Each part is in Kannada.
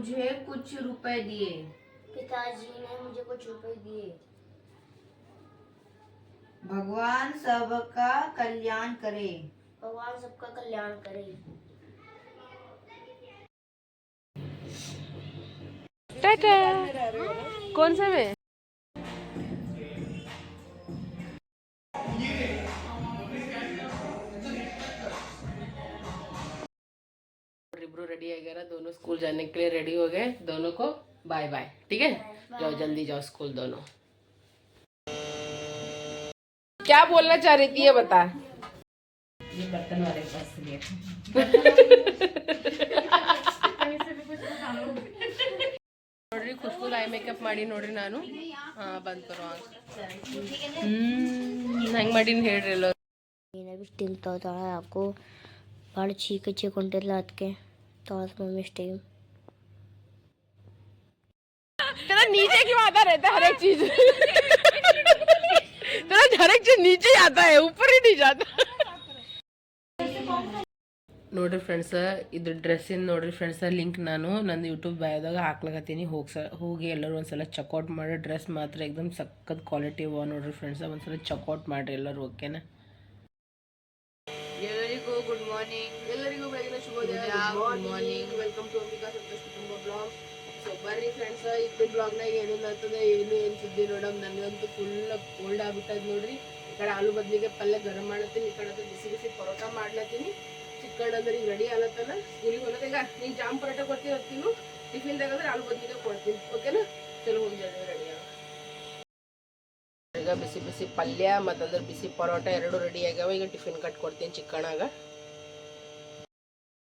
मुझे कुछ रुपए दिए। पिताजी ने मुझे कुछ रुपए दिए। भगवान सबका कल्याण करे। भगवान सबका कल्याण करे। टाटा। कौन सा में? इब्रू रेडी आएगा दोनों स्कूल जाने के लिए रेडी हो गए दोनों को बाय बाय ठीक है जाओ जल्दी जाओ स्कूल दोनों क्या बोलना चाह रही थी ये बता ये बर्तन वाले के पास से लिया ನೋಡ್ರಿ ಖುಷ್ಬು ಐ ಮೇಕಪ್ ಮಾಡಿ ನೋಡ್ರಿ ನಾನು ಹಾ ಬಂದ್ ಬರೋ ಹ್ಮ್ ಹೆಂಗ್ ಮಾಡೀನಿ ಹೇಳ್ರಿ ಎಲ್ಲೋ मैंने भी स्टीम तो था आपको बड़ चीक चीक उंटे लात के तो मम्मी स्टीम तेरा नीचे क्यों आता रहता है हर एक चीज तेरा हर एक चीज नीचे ही आता है ऊपर ही नहीं जाता ನೋಡ್ರಿ ಫ್ರೆಂಡ್ಸ್ ಇದು ಡ್ರೆಸ್ಸಿನ ನೋಡ್ರಿ ಫ್ರೆಂಡ್ಸ್ ಲಿಂಕ್ ನಾನು ನಂದು ಯೂಟ್ಯೂಬ್ ಬಯೋದಾಗ ಹಾಕ್ಲಾಕತ್ತೀನಿ ಹೋಗಿ ಸ ಹೋಗಿ ಎಲ್ಲರೂ ಒಂದ್ಸಲ ಚೆಕ್ಔಟ್ ಮಾಡಿ ಡ್ರೆಸ್ ಮಾತ್ರ ಎಕ್ದಮ್ ಸಖತ್ ಕ್ವಾಲಿಟಿ ಅವ ನೋಡ್ರಿ ಫ್ರೆಂಡ್ಸ್ ಒಂದ್ಸಲ ಚೆಕ್ಔಟ್ ಮಾಡಿರಿ ಎಲ್ಲರೂ ಓಕೆನಾ ಎಲ್ಲರಿಗೂ ಗುಡ್ ಮಾರ್ನಿಂಗ್ ಎಲ್ಲರಿಗೂ good morning welcome to Ambika Santosh ಕುಟುಂಬ ಬ್ಲಾಗ್ ಸೊ ಬರ್ರಿ ಫ್ರೆಂಡ್ಸ್ ಇದ್ದ ಬ್ಲಾಗ್ನಾಗ ಏನೇನು ಆಗ್ತದೆ ಏನು ಏನು ಸುದ್ದಿ ನೋಡಮ್ ನನಗಂತೂ ಫುಲ್ ಕೋಲ್ಡ್ ಆಗ್ಬಿಟ್ಟದ ನೋಡ್ರಿ. ಈ ಕಡೆ ಆಲೂ ಬದ್ಲಿಗೆ ಪಲ್ಯ ಗರಂ ಮಾಡ್ಲತ್ತೀನಿ ಈ ಕಡೆ ಬಿಸಿ ಬಿಸಿ ಪರೋಟ ಮಾಡ್ಲತ್ತೀನಿ. ಚಿಕ್ಕಣ್ಣ ಅಂದ್ರೆ ಈಗ ರೆಡಿ ಆಲತ್ತನ ಸ್ಕೂಲಿಗೆ ಹೋಗೋದು ಈಗ ನೀನು ಜಾಮ್ ಪರೋಟ ಕೊಡ್ತೀನಿ ಹೊತ್ತೀನಿ ಟಿಫಿನ್ ತಗಂದ್ರೆ ಆಲೂ ಬದ್ಲಿಗೆ ಕೊಡ್ತೀನಿ. ಓಕೆನಾ ಚಲೋ ಹೋಗಿ ರೆಡಿ ಆಗ. ಈಗ ಬಿಸಿ ಬಿಸಿ ಪಲ್ಯ ಮತ್ತಂದ್ರೆ ಬಿಸಿ ಪರೋಟ ಎರಡು ರೆಡಿ ಆಗ್ಯಾವ. ಈಗ ಟಿಫಿನ್ ಕಟ್ ಕೊಡ್ತೀನಿ ಚಿಕ್ಕಣ್ಣಾಗ.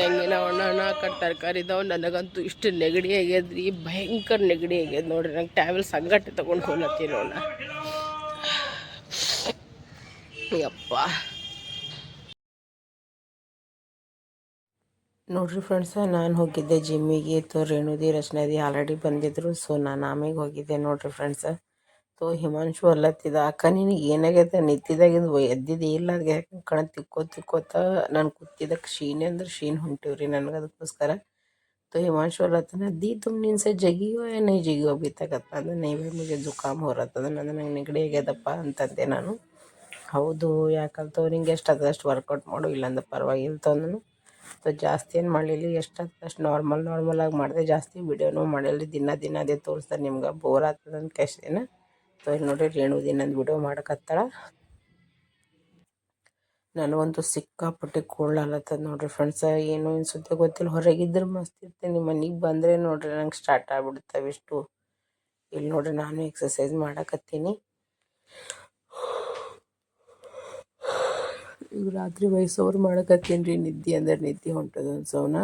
ಟಂಗಿನ ಒಣ ಹಣ್ಣು ಹಾಕೊಂಡು ತರಕಾರಿ ಇದಾವೆ. ನನಗಂತೂ ಇಷ್ಟು ನೆಗಡಿ ಆಗ್ಯದ ರೀ ಭಯಂಕರ ನೆಗಡಿ ಆಗ್ಯದ ನೋಡ್ರಿ. ನಂಗೆ ಟ್ಯಾವೆಲ್ ಸಂಗಟ್ಟೆ ತೊಗೊಂಡು ಹೋಗ್ಲತ್ತೀನಿ ನೋಡ ಯಪ್ಪ. ನೋಡ್ರಿ ಫ್ರೆಂಡ್ಸ ನಾನು ಹೋಗಿದ್ದೆ ಜಿಮ್ಮಿಗೆ ತೋ ರೇಣುದಿ ರಚನಾದಿ ಆಲ್ರೆಡಿ ಬಂದಿದ್ರು. ಸೊ ನಾನು ಆಮೇಲೆ ಹೋಗಿದ್ದೆ ನೋಡ್ರಿ ಫ್ರೆಂಡ್ಸ ತೋ ಹಿಮಾಂಶು ಅಲ್ಲತ್ತಿದ ಅಕ್ಕ ನಿನಗೆ ಏನಾಗೈತೆ ನಿಂತಿದ್ದಾಗಿಂದ ಎದ್ದಿದ್ದು ಇಲ್ಲ ಅದ್ಗೆ ಕಣ ತಿಕ್ಕೋ ತಿಕ್ಕೋತ ನಾನು ಕೂತಿದ್ದಕ್ಕೆ ಶೀನೆ ಅಂದ್ರೆ ಶೀನ್ ಹೊಂಟಿವ್ರಿ ನನಗೆ ಅದಕ್ಕೋಸ್ಕರ तो हिमांशु वाला था ना दी तुम नींद से जगी हो या नहीं जगी हो अभी तक ಅಂತ ಅಂದ್ರೆ नहीं भाई मुझे जुकाम हो रहा था ನನಗೆ ನಂಗೆ ನೆಗಡಿ ಆಗ್ಯದಪ್ಪ ಅಂತಂದೆ ನಾನು ಹೌದು ಯಾಕಂತ ನಿಂಗೆ ಎಷ್ಟು ಅದ ಅಷ್ಟು ವರ್ಕೌಟ್ ಮಾಡು ಇಲ್ಲಾಂದ್ರೆ ಪರವಾಗಿಲ್ಲ ತಂದನು ಸೊ ಜಾಸ್ತಿ ಏನು ಮಾಡಲಿಲ್ಲ ಎಷ್ಟು ಅಷ್ಟು ನಾರ್ಮಲ್ ನಾರ್ಮಲ್ ಆಗಿ ಮಾಡಿದೆ ಜಾಸ್ತಿ ವಿಡಿಯೋನೂ ಮಾಡಿಲ್ಲ ದಿನ ದಿನ ಅದೇ ತೋರಿಸ್ತಾರೆ ನಿಮ್ಗೆ ಬೋರ್ ಆಗ್ತದೆ ಅಂತ ಕಷ್ಟ ಇಲ್ಲಿ ನೋಡ್ರಿ ರೇಣು ದಿನದ ವಿಡಿಯೋ ಮಾಡಕತ್ತಾಳ. ನನಗಂತೂ ಸಿಕ್ಕಾಪಟ್ಟೆ ಕೋಲ್ಡ್ ಆಲತ್ತದ ನೋಡ್ರಿ ಫ್ರೆಂಡ್ಸ ಏನು ಏನು ಸುದ್ದಿ ಗೊತ್ತಿಲ್ಲ ಹೊರಗಿದ್ರೆ ಮಸ್ತ್ ಇರ್ತೀನಿ. ಮನೆಗೆ ಬಂದರೆ ನೋಡ್ರಿ ನಂಗೆ ಸ್ಟಾರ್ಟ್ ಆಗ್ಬಿಡ್ತಾವೆ ಇಷ್ಟು. ಇಲ್ಲಿ ನೋಡ್ರಿ ನಾನು ಎಕ್ಸಸೈಸ್ ಮಾಡಕತ್ತೀನಿ. ಈಗ ರಾತ್ರಿ ವಯಸ್ಸವ್ರು ಮಾಡಕತ್ತೀನಿ ರೀ, ನಿದ್ದೆ ಅಂದ್ರೆ ನಿದ್ದೆ ಹೊಂಟದ ಅನ್ಸವನ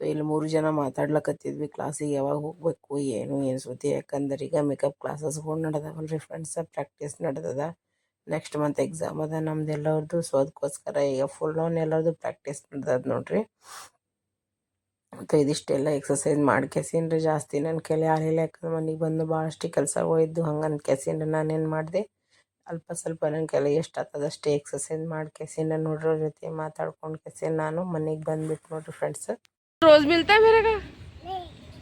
ಸೊ ಇಲ್ಲಿ ಮೂರು ಜನ ಮಾತಾಡ್ಲಕತ್ತಿದ್ವಿ ಕ್ಲಾಸಿಗೆ ಯಾವಾಗ ಹೋಗ್ಬೇಕು, ಏನು ಏನು ಸುದ್ದಿ, ಯಾಕಂದ್ರೆ ಈಗ ಮೇಕಪ್ ಕ್ಲಾಸಸ್ಗಳು ನಡೆದವಲ್ರಿ ಫ್ರೆಂಡ್ಸ ಪ್ರಾಕ್ಟೀಸ್ ನಡೆದದ. ನೆಕ್ಸ್ಟ್ ಮಂತ್ ಎಕ್ಸಾಮ್ ಅದ ನಮ್ದು ಎಲ್ಲರದ್ದು ಸೊ ಅದಕ್ಕೋಸ್ಕರ ಈಗ ಫುಲ್ ಆನ್ ಎಲ್ಲರದು ಪ್ರಾಕ್ಟೀಸ್ ನಡೆದದ ನೋಡ್ರಿ. ಮತ್ತು ಇದಿಷ್ಟೆಲ್ಲ ಎಕ್ಸಸೈಸ್ ಮಾಡ್ಕೆಸಿನ್ರಿ ಜಾಸ್ತಿ. ನನ್ನ ಕೈಲಿ ಆಗಲಿಲ್ಲ ಯಾಕಂದ್ರೆ ಮನೆಗೆ ಬಂದು ಭಾಳಷ್ಟು ಕೆಲಸಗಳು ಇದ್ದು ಹಂಗೆ ಅನ್ಕೆಸಿನ್ರಿ ನಾನೇನು ಮಾಡಿದೆ, ಅಲ್ಪ ಸ್ವಲ್ಪ ನನ್ನ ಕೈಲಿ ಎಷ್ಟು ಆಗ್ತದಷ್ಟೇ ಎಕ್ಸಸೈಸ್ ಮಾಡ್ಕೆಸಿನ ನೋಡ್ರಿ ಅವ್ರ ಜೊತೆ ಮಾತಾಡ್ಕೊಂಡು ಕೆಸಿನ್ ನಾನು ಮನೆಗೆ ಬಂದ್ಬಿಟ್ಟು ನೋಡ್ರಿ ಫ್ರೆಂಡ್ಸ್ रोज मिलता है मेरे का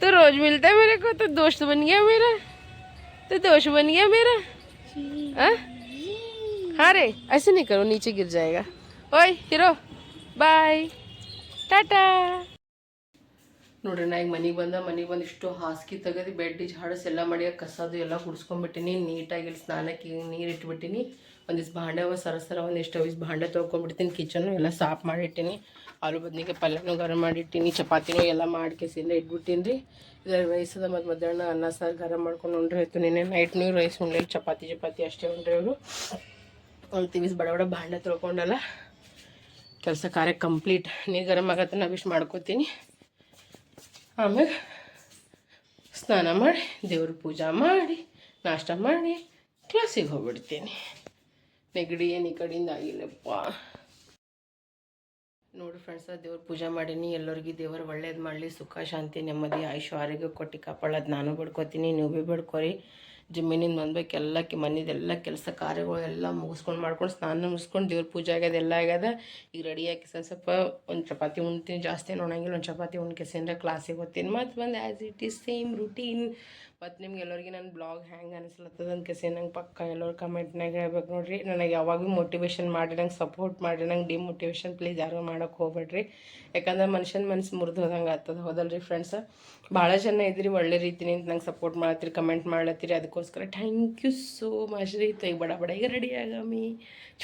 तो रोज मिलता है मेरे को तो दोस्त बन गया मेरा तो दोस्त बन गया मेरा हाँ हाँ रे ऐसे नहीं करो नीचे गिर जाएगा ओए हीरो ಬಾಯ್ ಟಾಟಾ ನೋಡ್ರಿ ನಾ ಈಗ ಮನೆಗೆ ಬಂದ ಮನೆಗೆ ಬಂದು ಇಷ್ಟು ಹಾಸಿಗೆ ತೆಗೆದು ಬೆಡ್ ಝಾಡಸ್ ಎಲ್ಲ ಮಾಡಿ ಕಸದು ಎಲ್ಲ ಗುಡಿಸ್ಕೊಂಡ್ಬಿಟ್ಟಿನಿ ನೀಟಾಗಿ ಇಲ್ಲಿ ಸ್ನಾನಕ್ಕೆ ನೀರು ಇಟ್ಬಿಟ್ಟಿನಿ ಒಂದಿಷ್ಟು ಭಾಂಡೆ ಅವ ಸರ ಸರ ಒಂದಿಷ್ಟು ಇಷ್ಟು ಭಾಂಡೆ ತೊಳ್ಕೊಂಡ್ಬಿಡ್ತೀನಿ ಕಿಚನ್ನು ಎಲ್ಲ ಸಾಫ್ ಮಾಡಿಟ್ಟಿನಿ ಆಲೂ ಬದ್ನಿಗೆ ಪಲ್ಯನೂ ಗರಂ ಮಾಡಿಟ್ಟೀನಿ, ಚಪಾತಿನೂ ಎಲ್ಲ ಮಾಡಿ ಕೆಸಿಂದ ಇಟ್ಬಿಟ್ಟಿನಿ ರೀ ರೈಸ್ ಅದ ಮತ್ತು ಮಧ್ಯಾಹ್ನ ಅನ್ನ, ಸಾರು ಗರಂ ಮಾಡ್ಕೊಂಡು ಉಂಡ್ರಿ ಆಯ್ತು. ನಿನ್ನೆ ನೈಟ್ ನೀವು ರೈಸ್ ಉಂಡ್ರಿ, ಚಪಾತಿ ಚಪಾತಿ ಅಷ್ಟೇ ಉಂಡ್ರಿ ಅವರು ಒಂದು ತಿವಿಸ್ ಬಡ ಬಡ ಭಾಂಡೆ ತೊಳ್ಕೊಂಡಲ್ಲ. ಕೆಲಸ ಕಾರ್ಯ ಕಂಪ್ಲೀಟ್ ನೀ ಗರಂ ಆಗತ್ತೆ ನಾ ವಿಶ್ ಮಾಡ್ಕೋತೀನಿ. ಆಮೇಲೆ ಸ್ನಾನ ಮಾಡಿ, ದೇವ್ರ ಪೂಜೆ ಮಾಡಿ, ನಾಷ್ಟ ಮಾಡಿ ಕ್ಲಾಸಿಗೆ ಹೋಗ್ಬಿಡ್ತೀನಿ. ನೆಗಡಿ ಏನು ಈ ಕಡೆಯಿಂದ ಆಗಿಲ್ಲಪ್ಪ. ನೋಡಿ ಫ್ರೆಂಡ್ಸ ದೇವ್ರ ಪೂಜೆ ಮಾಡೀನಿ, ಎಲ್ಲರಿಗೂ ದೇವರು ಒಳ್ಳೇದು ಮಾಡಲಿ, ಸುಖ, ಶಾಂತಿ, ನೆಮ್ಮದಿ ಆಯುಷ್ ಆರೋಗ್ಯ ಕೊಟ್ಟು ಕಾಪಾಡೋದು ನಾನು ಬಿಡ್ಕೊತೀನಿ, ನೀವು ಭೀ ಬಿಡ್ಕೊರಿ. ಜಿಮ್ಮಿನಿಂದ ಬಂದ್ಬೇಕು ಎಲ್ಲ ಮನೆದೆಲ್ಲ ಕೆಲಸ, ಕಾರ್ಯಗಳು ಎಲ್ಲ ಮುಗಿಸ್ಕೊಂಡು ಮಾಡ್ಕೊಂಡು ಸ್ನಾನ ಮುಗಿಸ್ಕೊಂಡು ದೇವ್ರ ಪೂಜೆ ಆಗ್ಯದ, ಎಲ್ಲ ಆಗ್ಯದ. ಈಗ ರೆಡಿ ಆಗಿ ಸ್ವಲ್ಪ ಸ್ವಲ್ಪ ಒಂದು ಚಪಾತಿ ಉಣ್ತೀನಿ ಜಾಸ್ತಿ ಏನು ಉಣಂಗಿಲ್ಲ, ಒಂದು ಚಪಾತಿ ಉಣ್ಕೆಸಿಂದ ಕ್ಲಾಸಿಗೆ ಹೋಗ್ತೀನಿ. ಮತ್ತು ಬಂದು as it is same routine ಮತ್ತು ನಿಮ್ಗೆ ಎಲ್ಲರಿಗೆ ನನ್ನ ಬ್ಲಾಗ್ ಹೆಂಗೆ ಅನಿಸ್ಲತ್ತದ ಕೆಸಿ ನಂಗೆ ಪಕ್ಕ ಎಲ್ಲರು ಕಮೆಂಟ್ನಾಗ ಹೇಳ್ಬೇಕು ನೋಡ್ರಿ. ನನಗೆ ಯಾವಾಗೂ ಮೋಟಿವೇಶನ್ ಮಾಡಿ, ನಂಗೆ ಸಪೋರ್ಟ್ ಮಾಡಿ, ನಂಗೆ ಡಿಮೋಟಿವೇಶನ್ ಪ್ಲೀಸ್ ಯಾರು ಮಾಡೋಕೆ ಹೋಗ್ಬೇಡ್ರಿ. ಯಾಕಂದ್ರೆ ಮನುಷ್ಯನ ಮನಸ್ಸು ಮುರಿದು ಹೋದಂಗೆ ಆಗ್ತದೆ. ಹೋದಲ್ರಿ ಫ್ರೆಂಡ್ಸ್ ಭಾಳ ಜನ ಇದ್ರಿ, ಒಳ್ಳೆ ರೀತಿನಿಂದ ನಂಗೆ ಸಪೋರ್ಟ್ ಮಾಡತ್ತಿರಿ ಕಮೆಂಟ್ ಮಾಡ್ಲತ್ತೀರಿ ಅದಕ್ಕೋಸ್ಕರ ಥ್ಯಾಂಕ್ ಯು ಸೋ ಮಚ್ ರೀ. ಈಗ ಬಡ ಬಡ, ಈಗ ರೆಡಿ ಆಗಾಮಿ.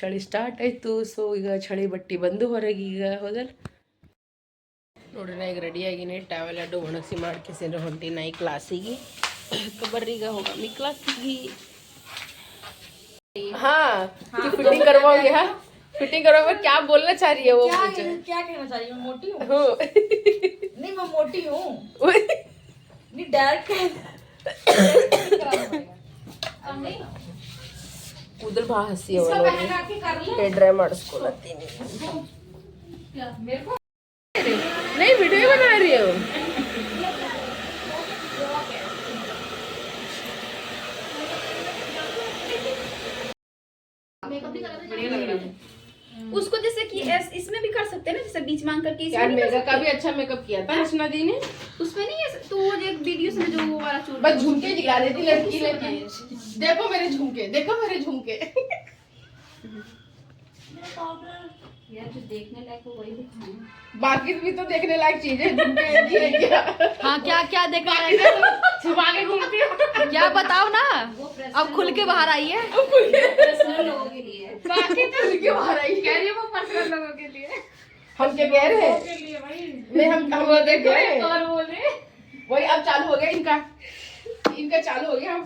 ಚಳಿ ಸ್ಟಾರ್ಟ್ ಆಯಿತು. ಸೊ ಈಗ ಚಳಿ ಬಟ್ಟಿ ಬಂದು ಹೊರಗೆ ಈಗ, ಹೋದಲ್? ನೋಡ್ರಿ ನಾ ಈಗ ರೆಡಿಯಾಗಿನಿ ಟ್ಯಾವೆಲ್ ಅಡ್ಡು ಒಣಗಿಸಿ ಮಾಡ್ಕೇಸಿದ್ರೆ ಹೊಂಟೀನಿ ನಾ ಈ ಕ್ಲಾಸಿಗೆ कबड्डी का होगा। निकला सीधी हाँ, हाँ। की फिटिंग करवाओगे हाँ? फिटिंग करवाओगे क्या बोलना चाह रही है वो क्या कहना चाह रही है? मोटी हूँ? नहीं मैं मोटी हूँ। नहीं डायरेक्ट उधर बाहर हँसी हो रही है। ड्रामा स्कूल आती नहीं बीच मांग करके यार मेरा का भी अच्छा मेकअप किया था। रचना दी ने? उसमें नहीं है तो वो एक वीडियो में जो वो वाला चूड़ बस झुमके दिखा देती लड़की लड़की। देखो मेरे झुमके देखो मेरे झुमके। यार जो देखने लायक वही दिखाना। बाकी भी तो देखने लायक चीज़ है झुमके क्या? हाँ क्या क्या देखा छुपा के घूमती हो। क्या बताओ ना अब खुल के बाहर आई है। पर्सनल लोगों के लिए। बाकी तो क्यों आ रही है। कह रही है वो पर्सनल लोगों के लिए हम क्या कह रहे हैं। नहीं हम हम देख रहे हैं। और बोले वही अब चालू हो गया इनका। इनका चालू हो गया।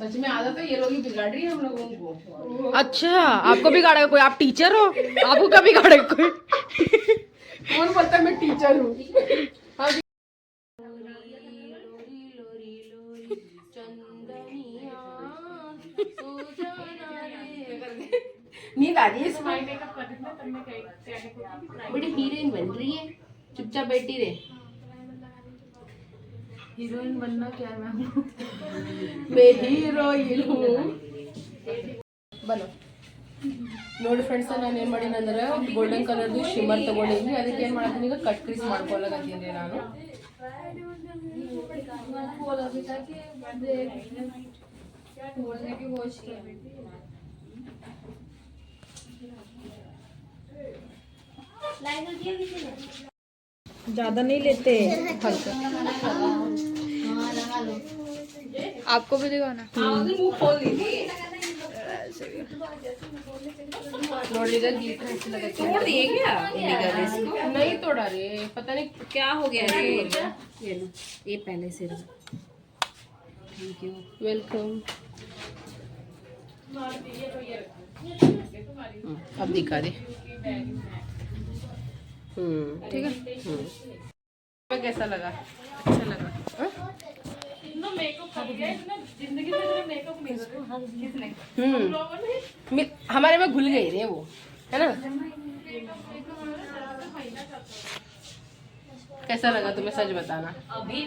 सच में आदत है ये लोग ही बिगाड़ रही है हम लोगों को। अच्छा आपको बिगाड़ेगा कोई? आप टीचर हो? आपको कभी बिगाड़ेगा कोई? कौन बोलता मैं टीचर हूँ। नींद आ रही है इसमें? बड़ी हीरोइन बन रही है चुपचाप बैठी रहे हीरोइन बनना क्या है मैम मैं ಹೀರೋಯಿನ್ ಹೂ ಬಲೋ ನೋಡಿ ಫ್ರೆಂಡ್ಸ್ ನಾನು ಏನು ಮಾಡೀನಿ ಅಂದ್ರೆ ಗೋಲ್ಡನ್ ಕಲರ್ದು ಶಿಮ್ಮರ್ ತಗೊಂಡಿದ್ವಿ ಅದಕ್ಕೆ ಏನು ಮಾಡ್ತೀನಿ ಈಗ ಕಟ್ ಕ್ರೀಸ್ ಮಾಡ್ಕೊಳಕತ್ತೀನಿ ನಾನು ज़्यादा नहीं लेते। आपको भी दिखाओ हम्म। नहीं तोड़ा रे पता नहीं क्या हो गया ये ये पहले से थैंक यू वेलकम अब दिखा दे। हम्म। ठीक है? हम्म। कैसा लगा? अच्छा लगा। हम्म। हमारे में घुल गई रे वो है ना? कैसा लगा तुम्हें सच बताना?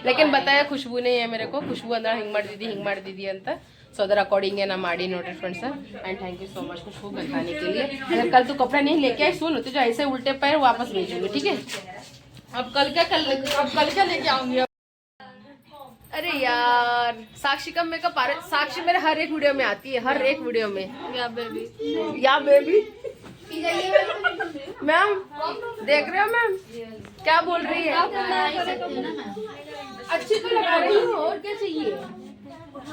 लेकिन बताया खुशबू नहीं है मेरे को। खुशबू अंदर हिंगमट दीदी हिंगमट दीदी अंतर ಸೊ ಅದರ अकॉर्डिंग ना माड़ी notice friends and thank you so much Khushboo बताने के लिए अगर कल तू कपड़ा नहीं लेके आई सुन तुझे ऐसे उल्टे पैर वापस भेजूंगी ठीक है अब कल क्या कल अब कल क्या लेके आऊंगी अरे यार साक्षी का मेकअप आ रहा साक्षी मेरे हर एक वीडियो में आती है हर एक वीडियो में या बेबी या बेबी मैम देख रहे हो मैम क्या बोल रही है अच्छी तो लगा रही हूँ और क्या चाहिए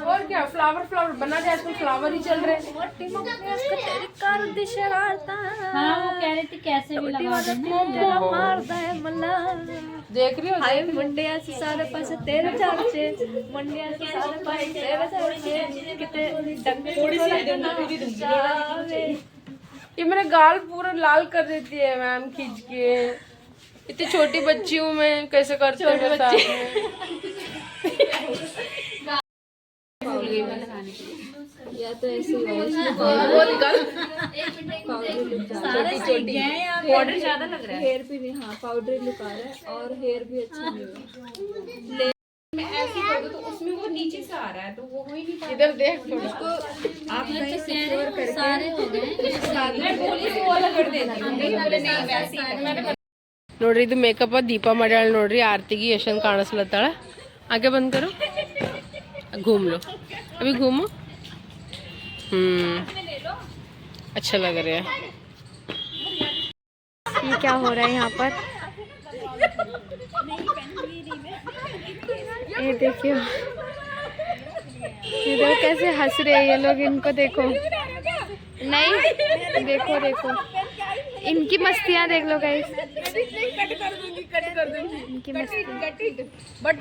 और क्या फ्लावर फ्लावर बना जाए आजकल फ्लावर ही चल रहे हाँ। वो कह रही थी कैसे भी लगा देना देख रही हो हाय मुंडिया से सारे पासे तेरे चर्चे मुंडिया से सारे पासे तेरे चर्चे किते थोड़ी सी ये मेरा गाल पूरा लाल कर देती है मैम खींच के। इतनी छोटी बच्ची हूँ मैं कैसे करते हो नोड्री मेकअप लगाने या तो ऐसे वो निकाल। सारे हैं पाउडर ज़्यादा लग रहा है। हेयर पाउडर लुक आ रहा है और हेयर भी अच्छा नहीं है। मैं ऐसे कर दूँ तो उसमें वो नीचे से आ रहा है तो वो हो ही नहीं पा इधर देख आप सारे हो गए। मैं बोली तो, तो कर देना घूम लो। अभी घूमो। हम्म। अच्छा लग रहा है। ये क्या हो रहा है यहाँ पर? ये देखियो इधर कैसे हंस रहे हैं ये लोग? इनको देखो। नहीं, देखो देखो। इनकी मस्तियाँ देख लो गाइस इनकी मस्ती ಬಟ್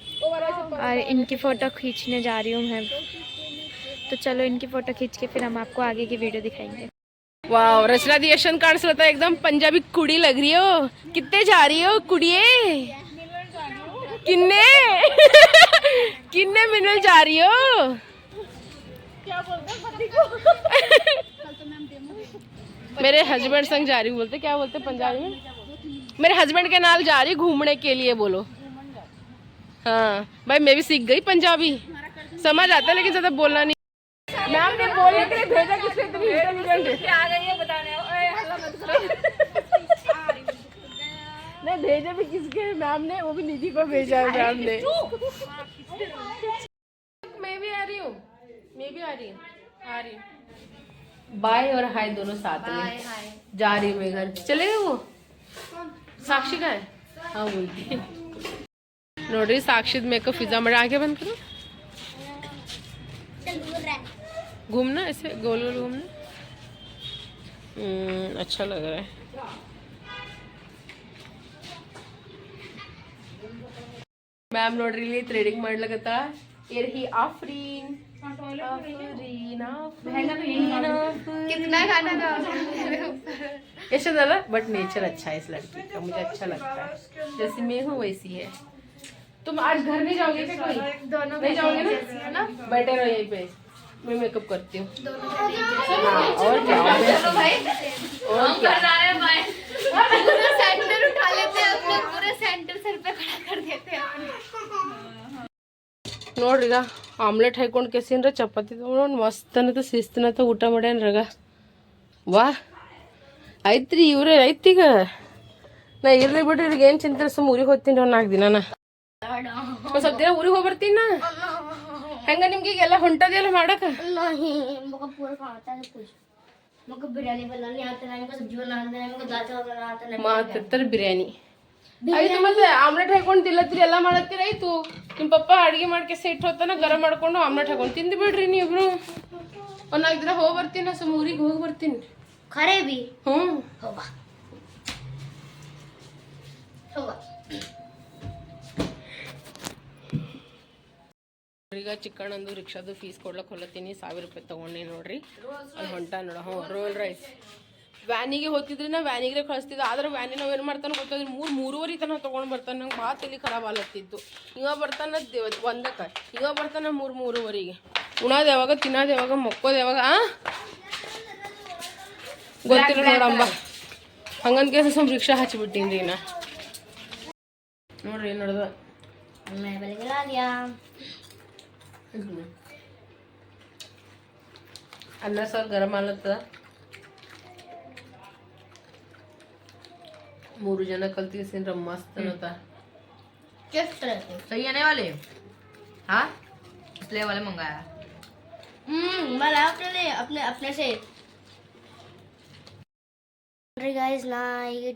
और इनकी फ़ोटो खींचने जा रही हूँ मैं। तो चलो इनकी फ़ोटो खींच के फिर हम आपको आगे की वीडियो दिखाएँगे। वाह रचना दी यशन कार्ड से बताया एकदम पंजाबी कुड़ी लग रही हो। कितने जा रही हो कुड़िए? किन्ने? किन्ने मिनल जा रही हो? मेरे हस्बैंड संग जा रही हूँ बोलते, क्या बोलते पंजाबी में? मेरे हस्बैंड के नाल जा रही घूमने के लिए, बोलो। हाँ। भाई मैं भी सीख गई पंजाबी। समझ आता है लेकिन ज़्यादा बोलना नहीं। मैम ने बोलने के लिए भेजा किसको इतनी इंटेलिजेंट नहीं भेजे भी किसके? मैम ने वो भी निधि को भेजा है मैम ने। मैं भी आ रही हूँ। मैं भी आ रही हूँ। आ रही हूँ। बाय और हाय दोनों साथ में। जा रही हूँ मैं घर। चले गए वो? साक्षी का है? हाँ बोलती है ನೋಡ್ರಿ ಸಾಕ್ಷಿದ್ ಮೇಕಪ್ ಪಿಜ್ಜಾ ಮಾಡಿ आगे बंद करो घूमना ऐसे गोल गोल घूमना हम्म, अच्छा लग रहा है ಮ್ಯಾಮ್ ನೋಡ್ರಿ ಇಲ್ಲಿ threading ಮಾಡ್ಲಕತ್ತ ಇರ್ಹಿ Afreen Afreen Afreen Yashoda but nature अच्छा है इस लड़की का मुझे अच्छा लगता है जैसी मैं हूँ वैसी है तुम आज घर नहीं जाओगे क्या कोई दोनों नहीं जाओगे ना बैठे रहो यहीं पे मैं मेकअप करती हूँ हाँ, और क्या और क्या सेंटर उठा लेते हैं अपने पूरे सेंटर सर पे खड़ा कर देते हैं ನೋಡ್ರಿ ಈಗ ಆಮ್ಲೆಟ್ ಹಾಕೊಂಡು ಕೆಸಿನ್ರ ಚಪಾತಿ ತೊಗೊಂಡು ಮಸ್ತನತ ಶಿಸ್ತನತ ಊಟ ಮಾಡ್ಯಾನ್ರಾಗ ವಾ ಐತ್ರಿ ಇವ್ರೆ ಐತೀಗ ನಾ ಇರ್ಲಿ ಬಿಡ್ರಿ ಈಗ ಏನು ಚಿಂತೆ ಸುಮ್ಮ ಊರಿಗೆ ಹೋಗ್ತೀನಿ ಒಂದು ನಾಲ್ಕು ದಿನ ನಾ ಒಂದ್ ಸ್ವಲ್ಪ ದಿನ ಊರಿಗೆ ಹೋಗಿ ಬರ್ತೀನಿ ನಾ. ಹೆಂಗ ನಿಮ್ಗೆ ಈಗ ಎಲ್ಲ ಹೊಂಟದಿಲ್ಲ ಮಾಡಕ? ಮಾತಾಡ್ತಾರ ಬಿರಿಯಾನಿ ಆಯ್ತು ಆಮ್ಲೆಟ್ ಹಾಕೊಂಡು ತಿಲ್ಲತ್ತೀರಿ ಎಲ್ಲ ಮಾಡತ್ತೀರಿ? ಆಯ್ತು. ನಿಮ್ಮ ಪಪ್ಪ ಅಡಿಗೆ ಮಾಡ್ಕೆ ಇಟ್ಟು ಹೋತಾನ ಗರಂ ಮಾಡ್ಕೊಂಡು ಆಮ್ಲೆಟ್ ಹಾಕೊಂಡು ತಿಂದು ಬಿಡ್ರಿ ನೀವಿಬ್ರು ಒಂದ್ ನಾಲ್ಕು ದಿನ ಹೋಗಿ ಬರ್ತೀನಿ ಸುಮ್ಮ ಊರಿಗೆ ಹೋಗಿ ಬರ್ತೀನಿ ಖರೇ ಬಿ ಹ್ಞೂ ಹೋಗ ಹೋಗ ಈಗ ಚಿಕ್ಕಣ್ಣಂದು ರಿಕ್ಷಾದು ಫೀಸ್ ಕೊಡ್ಲಕ್ಕೆ ಹೊಲತ್ತೀನಿ, ಸಾವಿರ ರೂಪಾಯಿ ತಗೊಂಡೆ ನೋಡ್ರಿ. ಅಲ್ಲಿ ಹೊಂಟ ನೋಡ, ಹ್ಞೂ ರೋಲ್ ರೈಸ್ ವ್ಯಾನಿಗೆ ಹೋಗ್ತಿದ್ರೆ ನಾ ವ್ಯಾನಿಗೆ ಕಳಿಸ್ತಿದ್ದೆ, ಆದ್ರೆ ವ್ಯಾನಿ ನಾವು ಏನು ಮಾಡ್ತಾನೆ ಗೊತ್ತಾದ್ರೆ ಮೂರು, ಮೂರುವರೆ ತನಕ ತೊಗೊಂಡು ಬರ್ತಾನೆ, ನಂಗೆ ಭಾಳ ತಲೆ ಖರಾಬ್ ಆಲತ್ತಿತ್ತು ಇವ ಬರ್ತಾನೆ ಒಂದಕ್ಕೆ, ಇವ ಬರ್ತಾನೆ ಮೂರು, ಮೂರುವರೆಗೆ. ಉಣೋದು ಯಾವಾಗ, ತಿನ್ನೋದು ಯಾವಾಗ, ಮಕ್ಕೋದು ಯಾವಾಗ ಗೊತ್ತಿಲ್ಲ ನೋಡಮ್ಮ. ಹಂಗಂದ ಕೇಸ ಸ್ವಲ್ಪ ರಿಕ್ಷಾ ಹಚ್ಚಿಬಿಟ್ಟಿನಿ ರೀ ನಾ. ನೋಡ್ರಿ ಏನು अन्न सर गरम आलं तर? मुरुजना कलती सीन मस्त होता सही आने वाले? हाँ? पिछले वाले मंगाया. मला आपल्याला आपल्या आपल्याशे गाईज ना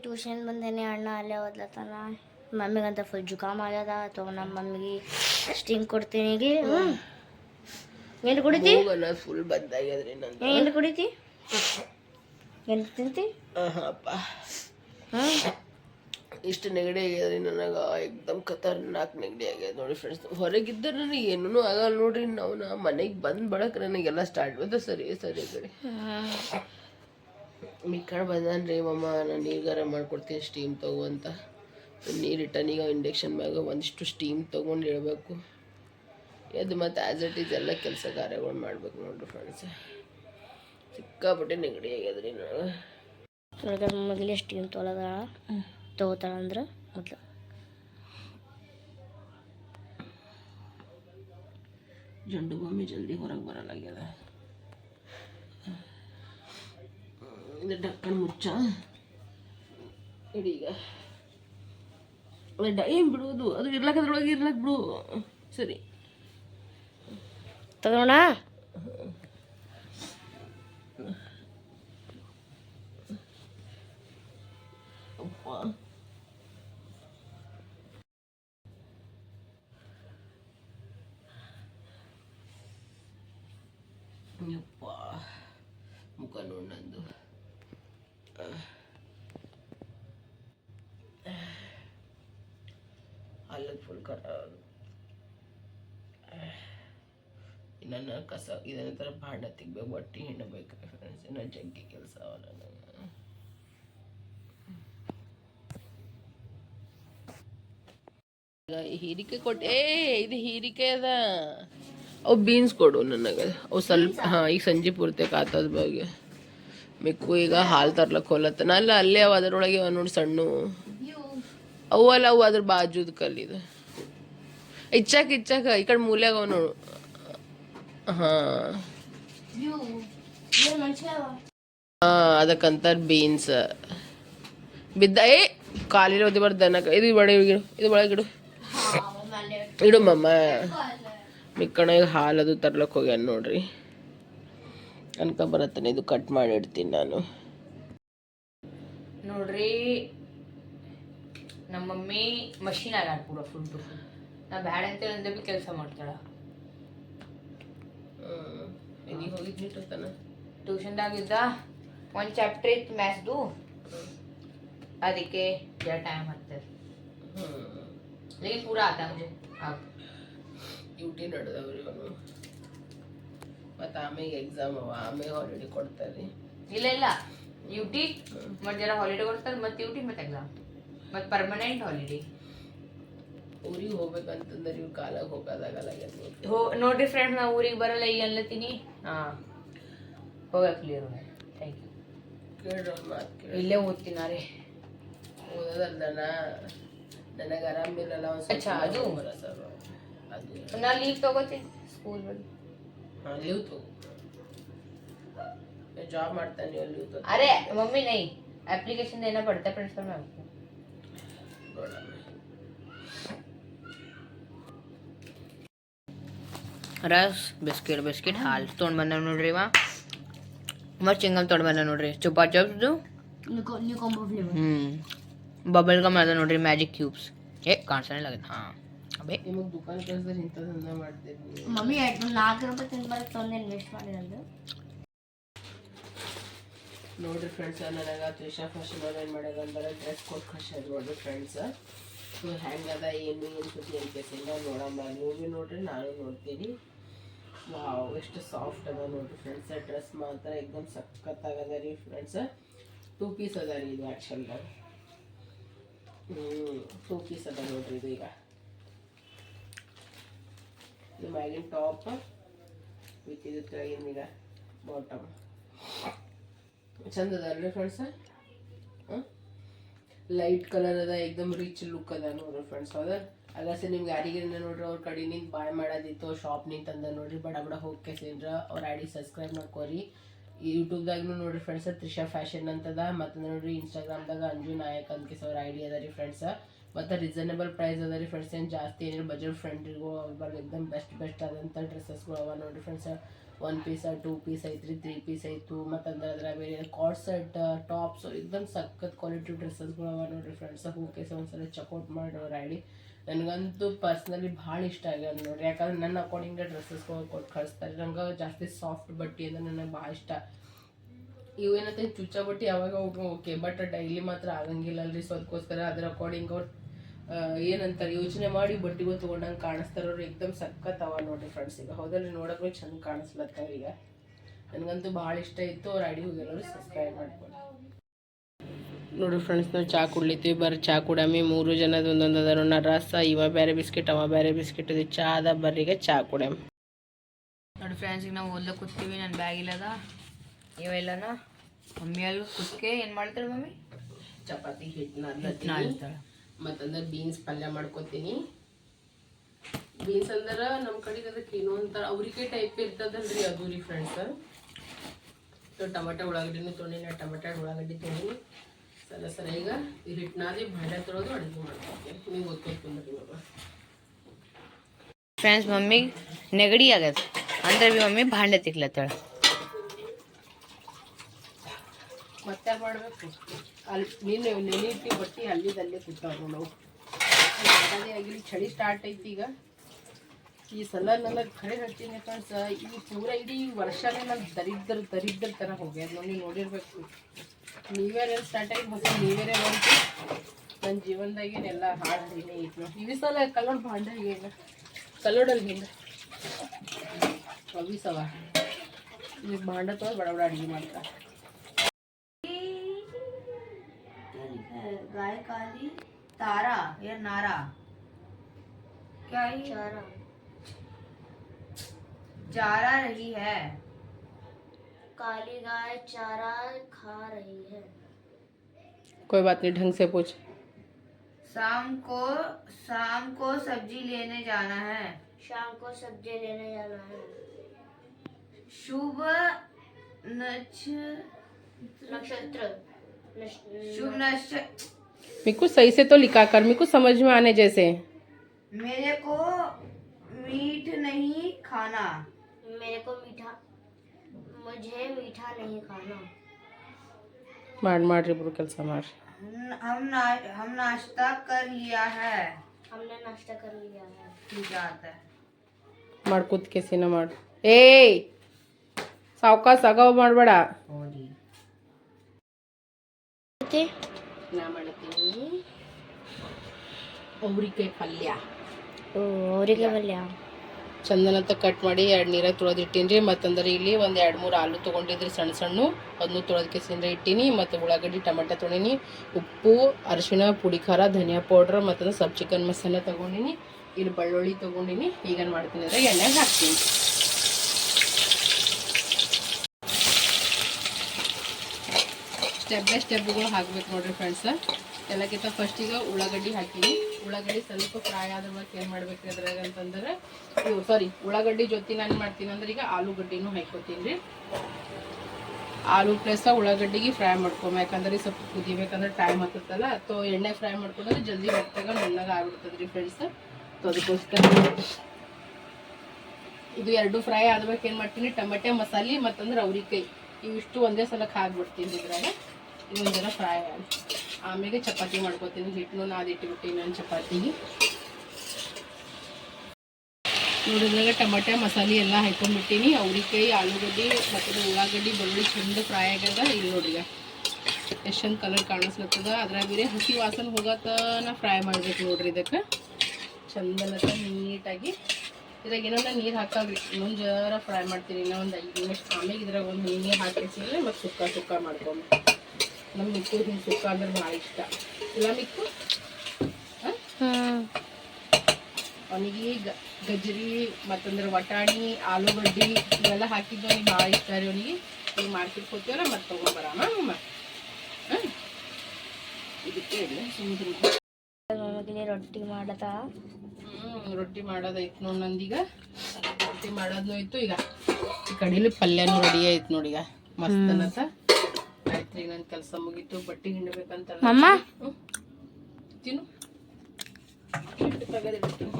ट्यूशन पण त्याने आणणं आल्या बदलताना ಮಮ್ಮಿಗಂತ ಫುಲ್ ಜುಕಾಮ್ ಆಗ್ಯದ. ಅಥವಾ ನಮ್ಮ ಮಮ್ಮಿಗೆ ಸ್ಟಿಂಗ್ ಕೊಡ್ತೀನಿ ಈಗ ಏನು ಕುಡಿತಿ? ಫುಲ್ ಬಂದಾಗ್ಯದ್ರಿ ನನ್ನ ಏನು ಕುಡಿತಿ? ಏನು ತಿಂತಿ? ಅಪ್ಪ. ಇಷ್ಟು ನೆಗಡಿ ಆಗ್ಯದ್ರಿ ನನಗೆ. ಎಕ್ದಮ್ ಖತರ್ನಾಕ್ ನೆಗಡಿ ಆಗ್ಯದ ನೋಡಿ ಫ್ರೆಂಡ್ಸ್ ಹೊರಗಿದ್ದರೆ ನನಗೆ ಏನೂ ಆಗಲ್ಲ ನೋಡ್ರಿ. ನಾವು ನಾ ಮನೆಗೆ ಬಂದು ಬಳಕ ನನಗೆಲ್ಲ ಸ್ಟಾರ್ಟ್ ಬಂದ ಸರಿ ಸರಿ ಸರಿ. ಮಿಕ್ಕಡೆ ಬಂದಾನ್ರಿ ಮಮ್ಮ. ನಾನು ನೀರ್ಗಾರ ಗರಂ ಮಾಡ್ಕೊಡ್ತೀನಿ ಸ್ಟೀಮ್ ತಗೋ ಅಂತ. ನೀರು ಇಟ್ಟನೀಗ ಇಂಡಕ್ಷನ್ ಮ್ಯಾಗ ಒಂದಿಷ್ಟು ಸ್ಟೀಮ್ ತೊಗೊಂಡು ಇಡಬೇಕು. ಎದ್ದು ಮತ್ತು ಆ್ಯಸ್ ಇಟ್ ಈಸ್ ಎಲ್ಲ ಕೆಲಸ ಕಾರ್ಯಗಳು ಮಾಡ್ಬೇಕು ನೋಡ್ರಿ ಫ್ರೆಂಡ್ಸ್ ಸಿಕ್ಕಾಪಟ್ಟೆ ನೆಗಡಿ ಆಗ್ಯದ್ರಿ ನನಗೆ ನನಗೆ ಮೊದಲೇ ಸ್ಟೀಮ್ ತೊಳೆದಾಳ? ತೊಗೋತಾಳ ಅಂದ್ರೆ ಮೊದ್ಲು. ಜಂಡು ಬೊಮ್ಮೆ ಜಲ್ದಿ ಹೊರಗೆ ಬರಲಾಗ್ಯದ ಇದು ಡಕ್ಕನ್ ಮುಚ್ಚ. ಇಡೀಗ. ಏನು ಬಿಡುವುದು ಅದು. ಇರ್ಲಕ್ಕ ಅದ್ರೊಳಗೆ ಇರ್ಲಕ್ಕ ಬಿಡು. ಸರಿ. ತಗೋಣ ಅಪ್ಪ ಯಪ್ಪ ಮುಖ ನೋಡಿ ನಂದು ಅಲ್ಲದ ಫುಲ್ ಕರ ನನ್ನ ಕಸ ಇದನ್ನ ಥರ ಭಾಂಡ ತೆಗ್ಬೇಕು ಬಟ್ಟೆ ಹಿಂಡಬೇಕು ಫ್ರೆಂಡ್ಸ್ ಇನ್ನು ಜಗ್ಗಿ ಕೆಲಸ ಅವನ ಹೀರಿಕೆ ಕೊಟ್ಟೆ ಇದು ಹೀರಿಕೆ ಅದ. ಅವು ಬೀನ್ಸ್ ಕೊಡು ನನಗೆ. ಅವು ಸ್ವಲ್ಪ ಹಾಂ ಈಗ ಸಂಜೆ ಪೂರ್ತಿ ಕಾತದ ಬಗ್ಗೆ. ಮಿಕ್ಕು ಈಗ ಹಾಲು ತರ್ಲಕ್ಕೆ ಹೋಲತ್ತನ. ಅಲ್ಲ ಅಲ್ಲೇ ಅವ ಅದರೊಳಗೆ ಅವ ನೋಡಿ ಸಣ್ಣ. ಅವು ಅಲ್ಲ ಅವು ಅದ್ರ ಬಾಜುದ ಕಲ್ಲಿದು. ಇಚ್ಚಾಕ ಇಚ್ಚಾಕ ಈ ಕಡೆ ಮೂಲ್ಯಾಗ ಅವ ನೋಡು. ಹಾಂ ಹಾಂ ಅದಕ್ಕಂತಾರ ಬೀನ್ಸ್ ಬಿದ್ದ ಏ ಕಾಲಿನ ಓದಿ ಬರ್ದನಕ ಇದು ಒಳಗೆ ಇಡು ಇದು ಒಳಗಿಡು ಇಡು. ಮಮ್ಮ ಮಿಕ್ಕಣ ಈಗ ಹಾಲು ಅದು ತರ್ಲಕ್ಕೆ ಹೋಗ್ಯಾನ ನೋಡ್ರಿ. ಅನ್ಕ ಬರತ್ತಾನೆ ಇದು ಕಟ್ ಮಾಡಿ ಇಡ್ತೀನಿ ನಾನು. ನೋಡ್ರಿ ನಮ್ಮ ಮಮ್ಮಿ ಮಷೀನ್ ಆಗ ಪೂರ ಫುಲ್ ಟು ಫುಲ್ ನಾ ಬ್ಯಾಡ ಅಂತ ಕೆಲಸ ಮಾಡ್ತಾಳ. ಎಲ್ಲಿಗೆ ಹೋಗಿದ್ನಿಟ್ಟತಾನ ಟ್ಯೂಷನ್ದಾಗಿದ್ದ ಒಂದು ಚಾಪ್ಟರ್ ಇತ್ತು ಮ್ಯಾಥ್ಸ್ದು ಅದಕ್ಕೆ ಜರ ಟೈಮ್ ಹತ್ತದ लेकिन पूरा आता है मुझे अब ಡ್ಯೂಟಿ ನಡೆದವ್ರಿ ಅವನು ಮತ್ತು ಆಮೇಲೆ ಎಕ್ಸಾಮ್ ಅವ ಆಮೇಲೆ ಹಾಲಿಡೇ ಕೊಡ್ತಾರೆ ಇಲ್ಲ ಇಲ್ಲ ಯುಟಿ ಮತ್ತೆ ಜರ ಹಾಲಿಡೇ ಕೊಡ್ತಾರೆ ಮತ್ತೆ ಯುಟಿ ಮತ್ತೆ ಎಕ್ಸಾಮ್ ಮತ್ತೆ ಪರ್ಮನೆಂಟ್ ಹಾಲಿಡೇ ಊರಿಗೆ ಹೋಗ್ಬೇಕಂತಂದ್ರೆ ಇವ್ ಕಾಲಾಗ ಹೋಗೋದಾಗಲ್ಲ ಹೋ ನೋಡ್ರಿ ಫ್ರೆಂಡ್ಸ್ ನಾ ಊರಿಗೆ ಬರಲ್ಲ ಈಗ ಅನ್ಲತ್ತೀನಿ ಹಾಂ ಹೋಗ ಕ್ಲಿಯರ್ ಥ್ಯಾಂಕ್ ಯು ಕೇಳ್ರ ಮಾತು ಕೇಳಿ ಇಲ್ಲೇ ಓದ್ತೀನಾರೆ ಓದೋದಲ್ದನ ನನಗೆ ಆರಾಮಿರಲ್ಲ ಒಂದು ಅಚ್ಚಾ, ಅದು? ಸರ್ ಅದು ನಾ ಲೀವ್ ತಗೋತೀನಿ ಸ್ಕೂಲ್ ಬಗ್ಗೆ ಹಾಂ ಲೀವ್ ತಗೋ ಜಾಬ್ ಮಾಡ್ತಾನೆ ನೀವು ಲೀವ್ ತಗೋ अरे मम्मी नहीं एप्लीकेशन देना पड़ता है principal ma'am rusk biscuit biscuit ಹಾಲು. ತೊಗೊಂಡು ಬಂದ ನೋಡ್ರಿ ಇವ. ಮತ್ತು ಚಿಂಗಮ್ ತೊಗೊಂಡು ಬಂದ ನೋಡ್ರಿ. ಚುಪಾ ಚಪ್ಸ್ದು. ಹ್ಞೂ ಬಬಲ್ ಗಮ್ ಅದ ನೋಡ್ರಿ ಮ್ಯಾಜಿಕ್ ಕ್ಯೂಬ್ಸ್ ಏ ಕಾಣಿಸ್ತಾನೆ ಲಗತ್ ಹಾಂ. ಅಬೇ. ಮಮ್ಮಿ ನಾಲ್ಕು ರೂಪಾಯಿ ತಿನ್ಬಾರ್ದು ತೊಂದು ಇನ್ವೆಸ್ಟ್ ಮಾಡಿರೋದು ನೋಡ್ರಿ ಫ್ರೆಂಡ್ಸ್ ನನಗೆ ತ್ರಿಷಾ ಫ್ಯಾಷನ್ ಅವ್ರು ಏನು ಮಾಡ್ಯಾರ ಅಂದ್ರೆ ಡ್ರೆಸ್ ಕೊಟ್ಟು ಕಳ್ಸ್ಯಾರ ನೋಡ್ರಿ ಫ್ರೆಂಡ್ಸ್ ಸೊ ಹೆಂಗದ ಏನು ಏನು ಸುದ್ದಿ ಅಂತ ಕೇಸಿಂದ ನೋಡಮ್ಮ. ನೀವು ಭೀ ನೋಡ್ರಿ ನಾನು ನೋಡ್ತೀನಿ. ವಾವ್ ಎಷ್ಟು ಸಾಫ್ಟ್ ಅದ ನೋಡ್ರಿ ಫ್ರೆಂಡ್ಸ್ ಡ್ರೆಸ್ ಮಾತ್ರ ಎಕ್ದಮ್ ಸಖತ್ತಾಗದ ರೀ ಫ್ರೆಂಡ್ಸ್ ಟೂ ಪೀಸ್ ಅದ ರೀ ಇದು ಆ್ಯಕ್ಚುಲ್ ಹ್ಞೂ ಟೂ ಪೀಸ್ ಅದ ನೋಡ್ರಿ ಇದು ಈಗ. ಇದು ಮ್ಯಾಗಿನ ಟಾಪ್ ವಿತ್ ಇದು ಕೆಳಗಿನ ಈಗ ಬಾಟಮ್ ಚಂದ ಅದ ಅಲ್ರಿ ಫ್ರೆಂಡ್ಸ್ ಲೈಟ್ ಕಲರ್ ಅದ, ಎಕ್ದಮ್ ರಿಚ್ ಲುಕ್ ಅದ ನೋಡ್ರಿ ಫ್ರೆಂಡ್ಸ್ ಅಗಸ ನಿಮ್ಗೆ ಯಾರಿಗಿನ ನೋಡ್ರಿ, ಅವ್ರ ಕಡೆ ನಿಂತು ಬಾಯ್ ಮಾಡೋದಿತ್ತು ಶಾಪ್ ನಿಂತ ಅಂದ ನೋಡ್ರಿ, ಬಡ ಬಡ ಹೋಗಿ ಸೇನ್ರ ಅವ್ರ ಐಡಿ ಸಬ್ಸ್ಕ್ರೈಬ್ ಮಾಡ್ಕೋರಿ. ಯೂಟ್ಯೂಬ್ದಾಗೂ ನೋಡ್ರಿ ಫ್ರೆಂಡ್ಸ್ ತ್ರಿಷಾ ಫ್ಯಾಷನ್ ಅಂತದ, ಮತ್ತು ನೋಡ್ರಿ ಇನ್ಸ್ಟಾಗ್ರಾಮ್ದಾಗ ಅಂಜು ನಾಯಕ್ ಅಂತ ಕೇಸ್ ಅವ್ರ ಐಡಿ ಅದ ರೀ ಫ್ರೆಂಡ್ಸ್ ಮತ್ತು ರೀಸನೇಬಲ್ ಪ್ರೈಸ್ ಅದ ರೀ ಫ್ರೆಂಡ್ಸ್ ಏನು ಜಾಸ್ತಿ ಏನಿಲ್ಲ ಬಜೆಟ್ ಫ್ರೆಂಡ್ರಿಗೂ ಎಕ್ದಮ್ ಬೆಸ್ಟ್ ಬೆಸ್ಟ್ ಆದಂಥ ಡ್ರೆಸ್ಸಸ್ಗಳು ಅವ ನೋಡ್ರಿ friends one piece two piece ಐತ್ರಿ ತ್ರೀ ಪೀಸ್ ಐತು, ಮತ್ತು ಅಂದ್ರೆ ಅದರ ಬೇರೆ ಕಾರ್ಡ್ ಸೆಟ್ ಟಾಪ್ಸ್ ಎಕ್ದಮ್ ಸಖತ್ ಕ್ವಾಲಿಟಿ ಡ್ರೆಸ್ಸಸ್ಗಳು ಅವ ನೋಡ್ರಿ ಫ್ರೆಂಡ್ಸ್ ಹೂಕೇಸ ಒಂದ್ಸಲ ಚೆಕ್ಔಟ್ ಮಾಡಿ ಅವ್ರ ಐಡಿ ನನಗಂತೂ ಪರ್ಸ್ನಲಿ ಭಾಳ ಇಷ್ಟ ಆಗ್ಯಾವ ನೋಡ್ರಿ. ಯಾಕಂದ್ರೆ ನನ್ನ ಅಕಾರ್ಡಿಂಗ್ ಡ್ರೆಸ್ಸಸ್ ಕೊಟ್ಟು ಕಳಿಸ್ತಾರೆ. ನಂಗೆ ಜಾಸ್ತಿ ಸಾಫ್ಟ್ ಬಟ್ಟೆ ಅಂದ್ರೆ ನನಗೆ ಭಾಳ ಇಷ್ಟ. ಇವು ಏನಂತ ಚುಚ್ಚ ಬಟ್ಟೆ ಯಾವಾಗ ಓಕೆ ಬಟ್ ಡೈಲಿ ಮಾತ್ರ ಆಗಂಗಿಲ್ಲ ಅಲ್ರಿ ಸೊ ಅದಕ್ಕೋಸ್ಕರ ಅದ್ರ ಅಕಾರ್ಡಿಂಗ್ ಅವ್ರು ಏನಂತಾರೆ, ಯೋಚನೆ ಮಾಡಿ ಬಟ್ಟೆಗೂ ತೊಗೊಂಡಂಗೆ ಕಾಣಿಸ್ತಾರೆ ಅವ್ರು ಎಕ್ದಮ್ ಸಖತ್ ಅವ ನೋಡ್ರಿ ಫ್ರೆಂಡ್ಸ್ ಈಗ. ಹೌದಲ್ರಿ ನೋಡೋಕ್ಕೆ ಚೆಂದ ಈಗ. ನನಗಂತೂ ಭಾಳ ಇಷ್ಟ ಇತ್ತು. ಅವ್ರು ಅಡಿ ಹೋಗಿರೋರು ಸಬ್ಸ್ಕ್ರೈಬ್ ಮಾಡ್ಕೊಂಡು ನೋಡ್ರಿ ಫ್ರೆಂಡ್ಸ್ ನಾವು ಚಾ ಕುಡ್ಲಿತ್ತೀವಿ ಬರ್ರಿ ಚಾ ಕುಡಮಿ ಮೂರು ಜನದ ಒಂದೊಂದು ಅದ ನೋಡ. ರಸ ಇವ ಬೇರೆ ಬಿಸ್ಕೆಟ್ ಅವ ಬೇರೆ ಬಿಸ್ಕೆಟ್ ಇದು ಚಾ ಅದ ಬರ್ರಿಗೆ ಚಾ ಕುಡಮ್ ನೋಡಿ ಫ್ರೆಂಡ್ಸ್ ಈಗ ನಾವು ಓದ್ಲಕ್ಕೆ ಕೂತೀವಿ ನನ್ನ ಬ್ಯಾಗ್ ಇಲ್ಲದ ಇವೆಲ್ಲನ ಮಮ್ಮಿ ಅಲ್ಲಿ ಕುಸ್ಕೆ ಏನು ಮಾಡ್ತಾಳೆ ಮಮ್ಮಿ? ಚಪಾತಿ ಹಿಟ್ಟು ಮತ್ತಂದ್ರೆ ಬೀನ್ಸ್ ಪಲ್ಯ ಮಾಡ್ಕೊತೀನಿ. ಬೀನ್ಸ್ ಅಂದ್ರೆ ನಮ್ಮ ಕಡೆಗೆ ಅದಕ್ಕೆ ಏನೋ ಒಂಥರ ಅವ್ರಿಗೆ ಟೈಪ್ ಇರ್ತದಲ್ರಿ ಅದು ರೀ ಫ್ರೆಂಡ್ಸ್ ಟೊಮೆಟೊ ಉಳ್ಳಾಗಡ್ಡಿನೂ ತೊಗೊಂಡಿನ ಟೊಮೆಟೊ ಉಳ್ಳಾಗಡ್ಡಿ ತೊಗೊಂಡಿನಿ ಸರ ಸರ. ಈಗ ಈ ಹಿಟ್ಟನಾದಿ ಭಾಂಡೆ ತೊಳೆದು ಅಡುಗೆ ಮಾಡ್ಕೊತೀನಿ ನೀವು ಇವಾಗ ಫ್ರೆಂಡ್ಸ್ ಮಮ್ಮಿಗೆ ನೆಗಡಿ ಆಗ್ಯದ ಅಂದ್ರೆ ಬಿ ಮಮ್ಮಿ ಭಾಂಡೆ ತಿಕ್ಲತ್ತಾಳ ಮತ್ತೆ ಮಾಡಬೇಕು. ಅಲ್ಲಿ ನೀನು ನೆನೆ ಇಟ್ಟು ಬಟ್ಟಿ ಅಲ್ಲಿದಲ್ಲೇ ಕೂತಾವ ನಾವು. ಅದೇ ಆಗಿಲ್ಲ ಚಳಿ ಸ್ಟಾರ್ಟ್ ಐತಿ ಈಗ. ಈ ಸಲ ನನ್ನ ಖರೆ ಹೇಳ್ತೀನಿ ಫ್ರೆಂಡ್ಸ್ ಈ ಪೂರ ಇಡೀ ವರ್ಷನೇ ನಾನು ದರಿದ್ರ ದರಿದ್ರ ಥರ ಹೋಗ್ಯದ ನೋಡಿ ನೋಡಿರ್ಬೇಕು. ನ್ಯೂ ಇಯರ್ ಏನು ಸ್ಟಾರ್ಟ್ ಆಗಿ ಹೊಸ ನ್ಯೂ ಇಯರ್ ಬಂತು ನನ್ನ ಜೀವನದಾಗೇನೆಲ್ಲ ಹಾಳು ಹರಿನೇ ಐತಿ ನೋಡಿ ಇವಿ ಸಲ ಕಲ್ಲೋಡ್ ಭಾಂಡ ಈಗ ಕಲ್ಲೋಡಲ್ಲಿ ಹಿಂಗೆ ಅವಿಸವ ಈಗ ಭಾಂಡ ತೊಗೊಂಡು ಬಡ ಬಡ ಅಡುಗೆ ಮಾಡ್ತಾರೆ गाय काली तारा या नारा क्या है चारा चारा रही है काली गाय चारा खा रही है। कोई बात नहीं ढंग से पूछ। शाम को शाम को सब्ज़ी लेने जाना है। शाम को सब्ज़ी लेने जाना है। शुभ नक्षत्र। शुभ नक्ष मेरे को सही से तो लिखा कर मेरे को समझ में आने जैसे। मेरे को मीठ नहीं खाना। मेरे को मीठा मुझे मीठा नहीं खाना ಮಾಡಿ ಮಾಡ್ರಿ ಇಬ್ರು ಕೆಲಸ ಮಾಡ್ರಿ हम हम ना हम नाश्ता कर लिया है हमने नाश्ता कर लिया है ठीक आता है ಮಾಡಿ ಕೂತ್ ಕೆಸಿನ ಮಾಡಿ ಏಯ್ ಸಾವ್ಕಾಸ್ ಸಗಾವ್ ಮಾಡಬೇಡ ನಾ ಮಾಡ್ತೀನಿ ಅವ್ರಿಕಾಯಿ ಪಲ್ಯ ಅವರಿಗೆ ಬಲ್ಯ ಚಂದನಂತ ಕಟ್ ಮಾಡಿ ಎರಡು ನೀರಾಗ ತೊಳೆದಿಟ್ಟೀನಿ ಮತ್ತಂದ್ರೆ ಇಲ್ಲಿ ಒಂದು ಎರಡು ಮೂರು ಆಲೂ ತೊಗೊಂಡಿದ್ರಿ ಸಣ್ಣ ಸಣ್ಣ. ಅದನ್ನು ತೊಳೆದಕ್ಕೆ ಸಿಂದ ಇಟ್ಟೀನಿ. ಮತ್ತು ಉಳ್ಳಾಗಡ್ಡಿ, ಟೊಮೆಟೊ ತೊಗೊಂಡಿನಿ ಉಪ್ಪು, ಅರಿಶಿಣ, ಪುಡಿ ಖಾರ, ಧನಿಯಾ ಪೌಡ್ರ್, ಮತ್ತಂದ್ರೆ ಸಬ್ ಚಿಕನ್ ಮಸಾಲ ತೊಗೊಂಡಿನಿ. ಇಲ್ಲಿ ಬೆಳ್ಳುಳ್ಳಿ ತೊಗೊಂಡಿನಿ. ಈಗ ಏನ್ ಮಾಡ್ತೀನಿ ಅಂದರೆ ಎಣ್ಣೆಗೆ ಹಾಕ್ತೀನಿ. ಸ್ಟೆಪ್ ಬೈ ಸ್ಟೆಪ್ಗಳು ಹಾಕ್ಬೇಕು ನೋಡ್ರಿ ಫ್ರೆಂಡ್ಸ್ ಎಲ್ಲಕ್ಕಿಂತ ಫಸ್ಟ್ ಈಗ ಉಳ್ಳಾಗಡ್ಡಿ ಹಾಕೀನಿ. ಉಳ್ಳಾಗಡ್ಡಿ ಸ್ವಲ್ಪ ಫ್ರೈ ಆದ್ರ ಮೇಲೆ ಏನು ಮಾಡ್ಬೇಕು ಅದ್ರಾಗ ಅಂತಂದ್ರೆ ಇವು ಸಾರಿ ಉಳ್ಳಾಗಡ್ಡಿ ಜೊತೆ ನಾನು ಮಾಡ್ತೀನಿ ಅಂದ್ರೆ ಈಗ ಆಲೂಗಡ್ಡಿನೂ ಹಾಕೋತೀನಿ ರೀ. ಆಲೂ ಪ್ಲಸ್ ಉಳ್ಳಾಗಡ್ಡಿಗೆ ಫ್ರೈ ಮಾಡ್ಕೊಬೇಕು. ಯಾಕಂದ್ರೆ ಸ್ವಲ್ಪ ಕುದಿಬೇಕಂದ್ರೆ ಟೈಮ್ ಆಗ್ತದಲ್ಲ, ತೋ ಎಣ್ಣೆ ಫ್ರೈ ಮಾಡ್ಕೊಂಡ್ರೆ ಜಲ್ದಿ ಹೊತ್ತಾಗ ನುಣ್ಣಗೆ ಆಗ್ಬಿಡ್ತದೆ ರೀ ಫ್ರೆಂಡ್ಸ್ ಸೊ ಅದಕ್ಕೋಸ್ಕರ ಇದು ಎರಡು ಫ್ರೈ ಆದ್ಮೇಲೆ ಏನು ಮಾಡ್ತೀನಿ, ಟೊಮೆಟೊ, ಮಸಾಲೆ ಮತ್ತಂದ್ರೆ ಅವ್ರಿಕಾಯಿ. ಇವಿಷ್ಟು ಒಂದೇ ಸಲಕ್ಕೆ ಹಾಕ್ಬಿಡ್ತೀನಿ ಇದ್ರಾಗ. ಇವೊಂದೆಲ್ಲ ಫ್ರೈ ಆಮೇಲೆ ಚಪಾತಿ ಮಾಡ್ಕೊತೀನಿ. ಹಿಟ್ಟನ್ನು ನಾದಿಟ್ಬಿಟ್ಟಿನಿ ನಾನು ಚಪಾತಿಗೆ ನೋಡಿದ್ರಾಗ ಟೊಮೆಟೊ, ಮಸಾಲೆ ಎಲ್ಲ ಹಾಕೊಂಡ್ಬಿಟ್ಟಿನಿ. ಅವ್ರಿಕಾಯಿ, ಆಲೂಗಡ್ಡೆ ಮತ್ತು ಉಳ್ಳಾಗಡ್ಡಿ, ಬೆಳ್ಳುಳ್ಳಿ ಚಂದ ಫ್ರೈ ಆಗ್ಯದ. ಇಲ್ಲಿ ನೋಡ್ರಿ ಎಷ್ಟು ಕಲರ್ ಕಾಣಿಸ್ಲತ್ತದ. ಅದ್ರಾಗ ಬೇರೆ ಹಸಿ ವಾಸನೆ ಹೋಗತನ ಫ್ರೈ ಮಾಡ್ಬೇಕು ನೋಡ್ರಿ ಇದಕ್ಕೆ. ಚಂದಲತ್ತ ನೀಟಾಗಿ. ಇದ್ರಾಗ ಏನೋ ನೀರು ಹಾಕಾಗ್ರಿ ಇನ್ನೊಂದು ಜರ ಫ್ರೈ ಮಾಡ್ತೀನಿ. ಇನ್ನೊಂದು ಐದು ನಿಮಿಷ. ಆಮೇಲೆ ಇದ್ರಾಗ ಒಂದು ನೀರು ಹಾಕಿಸಿದ್ರೆ ಮತ್ತು ಸುಕ್ಕ ಸುಕ್ಕ ಮಾಡ್ಕೊಂಡು ನಮ್ಮ ಮಿಕ್ಕು ಹಿಂಗೆ ಸುಕ್ಕ ಅಂದ್ರೆ ಭಾಳ ಇಷ್ಟ. ಇಲ್ಲ ಮಿಕ್ಕು? ಅವನಿಗೆ ಗಜ್ಜರಿ ಗಜ್ರಿ ಮತ್ತಂದ್ರೆ ವಟಾಣಿ ಆಲೂಗಡ್ಡಿ ಇವೆಲ್ಲ ಹಾಕಿದ್ದು ಅವ್ನಿಗೆ ಭಾಳ ಇಷ್ಟ ರೀ ಅವನಿಗೆ. ಈಗ ಮಾರ್ಕೆಟ್ ಹೋಗ್ತೀವಲ್ಲ ಮತ್ತೆ ತೊಗೊಂಬರಾಮ ಅಮ್ಮ ಹಾಂ? ಇದಕ್ಕೆ ಇಲ್ಲ ಸುಮ್ಮನೆ ರೊಟ್ಟಿ ಮಾಡದ. ಹ್ಮ್ ರೊಟ್ಟಿ ಮಾಡೋದೈತ್ ನೋಡಿ ನಂದೀಗ. ರೊಟ್ಟಿ ಮಾಡೋದ್ನು ಇತ್ತು ಈಗ. ಈ ಕಡೀಲಿ ಪಲ್ಯನೂ ರೆಡಿ ಆಯ್ತು ನೋಡಿ ಈಗ. ಮಸ್ತ್ ಅನ್ನತ್ತ. ನನ್ನ ಕೆಲಸ ಮುಗೀತು ಬಟ್ಟೆ ಹಿಂಡ್ಬೇಕಂತ ಮಮ್ಮ ತಿನ್ನು. ಹಿಟ್ಟು ತೆಗೆದಿಡ್ತೀನಿ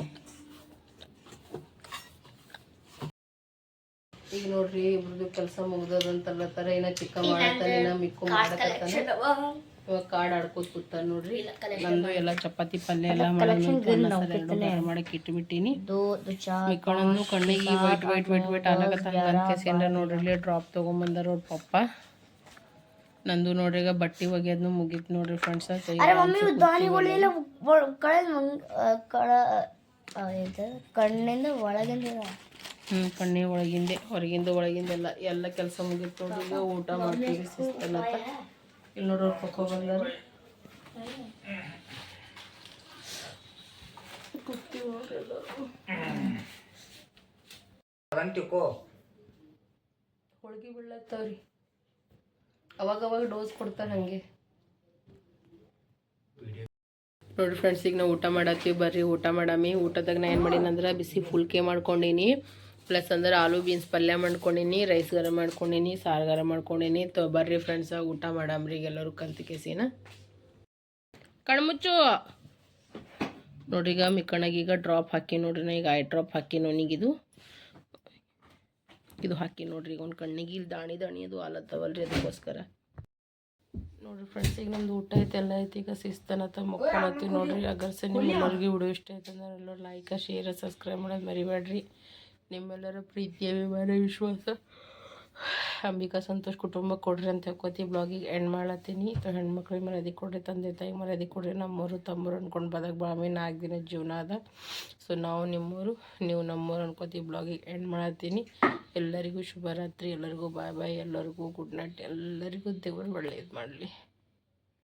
ಈಗ ನೋಡ್ರಿ ಇಬ್ರದ್ದು ಕೆಲಸ ಮುಗ್ದದಂತಲ್ಲತ್ತಾರ ಏನ ಚಿಕ್ಕ ಮಾಡತ್ತಾನ ಏನ ಮಿಕ್ಕು ಮಾಡಕತ್ತಾನ. ಇವಾಗ ಕಾರ್ಡ್ ಆಡ್ಕೋತ ಕೂತ ನೋಡ್ರಿ. ನಂದು ಎಲ್ಲ ಚಪಾತಿ ಪಲ್ಯ ಎಲ್ಲ ಮಾಡಿ ಮಾಡಕ್ಕೆ ಇಟ್ಬಿಟ್ಟಿನಿ ಮಿಕ್ಕಳನ್ನು ಕಣ್ಣಿಗೆ ವೈಟ್ ವೈಟ್ ವೈಟ್ ವೈಟ್ ಆಗತ್ತ ನೋಡ್ರಿ ಡ್ರಾಪ್ ತಗೊಂಬಂದಾರ ಅವ್ರ ಪಪ್ಪ. ನಂದು ನೋಡ್ರಿ ಈಗ ಬಟ್ಟೆ ಒಗೆಯೋದ್ನು ಮುಗೀತು ನೋಡ್ರಿ ಫ್ರೆಂಡ್ಸ್ ಕಣ್ಣಿಂದ ಒಳಗಿಂದ ಹ್ಞೂ ಕಣ್ಣಿ ಒಳಗಿಂದೆ ಹೊರಗಿಂದ ಒಳಗಿಂದ ಎಲ್ಲ ಕೆಲಸ ಮುಗೀತು ನೋಡ್ರಿ ಈಗ ಊಟ ಮಾಡ್ತೀವಿ ಶಿಸ್ತಲ್ಲತ್ತ ಇಲ್ಲಿ ನೋಡ್ರಿ ಅವ್ರ ಪಕ್ಕ ಬಂದಾರ. ಕೂತೀವಿ ನೋಡ್ರಿ ಎಲ್ಲರೂ. ಹೋಳ್ಗೆ ಬೀಳತ್ತವ್ರಿ ಅವಾಗ ಅವಾಗ ಡೋಸ್ ಕೊಡ್ತಾರೆ ಹಾಗೆ. ನೋಡಿ ಫ್ರೆಂಡ್ಸ್ ಈಗ ನಾವು ಊಟ ಮಾಡತ್ತೀವಿ. ಬರ್ರಿ, ಊಟ ಮಾಡಾಮಿ. ಊಟದಾಗ ನಾ ಏನು ಮಾಡೀನಿ ಅಂದ್ರೆ ಬಿಸಿ ಫುಲ್ಕೆ ಮಾಡ್ಕೊಂಡೀನಿ. ಪ್ಲಸ್ ಅಂದ್ರೆ ಆಲೂ ಬೀನ್ಸ್ ಪಲ್ಯ ಮಾಡ್ಕೊಂಡೀನಿ ರೈಸ್ ಗರಂ ಮಾಡ್ಕೊಂಡೀನಿ, ಸಾರು ಗರಂ ಮಾಡ್ಕೊಂಡೀನಿ. ತ ಬರ್ರಿ ಫ್ರೆಂಡ್ಸ್ ಊಟ ಮಾಡಾಮ್ರಿ ಎಲ್ಲರೂ ಕಲ್ತು ಕೇಸಿನ. ಕಣ್ಮುಚ್ಚು ನೋಡ್ರಿ ಈಗ ಮಿಕ್ಕಣಗೆ ಈಗ ಡ್ರಾಪ್ ಹಾಕಿ ನೋಡ್ರಿ ನಾ ಈಗ ಐ ಡ್ರಾಪ್ ಹಾಕಿ ನೋನಿಗಿದು ಇದು ಹಾಕಿ ನೋಡ್ರಿ ಈಗ ಒಂದು ಕಣ್ಣಿಗೆ ಇಲ್ಲಿ ದಾಣಿ ದಾಣಿ ಅದು ಆಲತ್ತವಲ್ರಿ ಅದಕ್ಕೋಸ್ಕರ. ನೋಡ್ರಿ ಫ್ರೆಂಡ್ಸ್ ಈಗ ನಮ್ದು ಊಟ ಐತೆ ಎಲ್ಲ ಐತಿ ಈಗ ಶಿಸ್ತನತ್ತ ಮಕ್ಕೊಳತ್ತೀವಿ ನೋಡ್ರಿ. ಅಗರ್ಸೆ ಮಲ್ಗಿ ಉಡು ಇಷ್ಟ ಆಯ್ತಂದ್ರೆ ಎಲ್ಲರೂ ಲೈಕ ಶೇರ್ ಸಬ್ಸ್ಕ್ರೈಬ್ ಮಾಡೋದು ಮರಿಬೇಡ್ರಿ. ನಿಮ್ಮೆಲ್ಲರ ಪ್ರೀತಿಯ ಅಭಿಮಾನ ವಿಶ್ವಾಸ. ಅಂಬಿಕಾ ಸಂತೋಷ್ ಕುಟುಂಬ ಕೊಡ್ರಿ ಅಂತ ಹೇಳ್ಕೊತಿ ಬ್ಲಾಗಿಗೆ ಎಂಡ್ ಮಾಡ್ಲತ್ತೀನಿ ಹೆಣ್ಮಕ್ಳಿಗೆ ಮರ್ಯಾದೆ ಕೊಡ್ರಿ, ತಂದೆ ತಾಯಿ ಮರ್ಯಾದೆ ಕೊಡ್ರಿ ನಮ್ಮವರು ತಮ್ಮರು ಬದಕ್ಕೆ ಬದಕ್ ಬಾಮಿ ನಾಲ್ಕು ದಿನ ಜೀವನ ಅದ. ಸೊ ನಾವು ನಿಮ್ಮೂರು, ನೀವು ನಮ್ಮೂರು ಅನ್ಕೋತಿ ಬ್ಲಾಗಿಗೆ ಎಂಡ್ ಮಾಡತ್ತೀನಿ. ಎಲ್ಲರಿಗೂ ಶುಭರಾತ್ರಿ, ಎಲ್ಲರಿಗೂ ಬಾಯ್ ಬಾಯ್ ಎಲ್ಲರಿಗೂ ಗುಡ್ ನೈಟ್ ಎಲ್ಲರಿಗೂ ದೇವರು ಒಳ್ಳೇದು ಮಾಡಲಿ.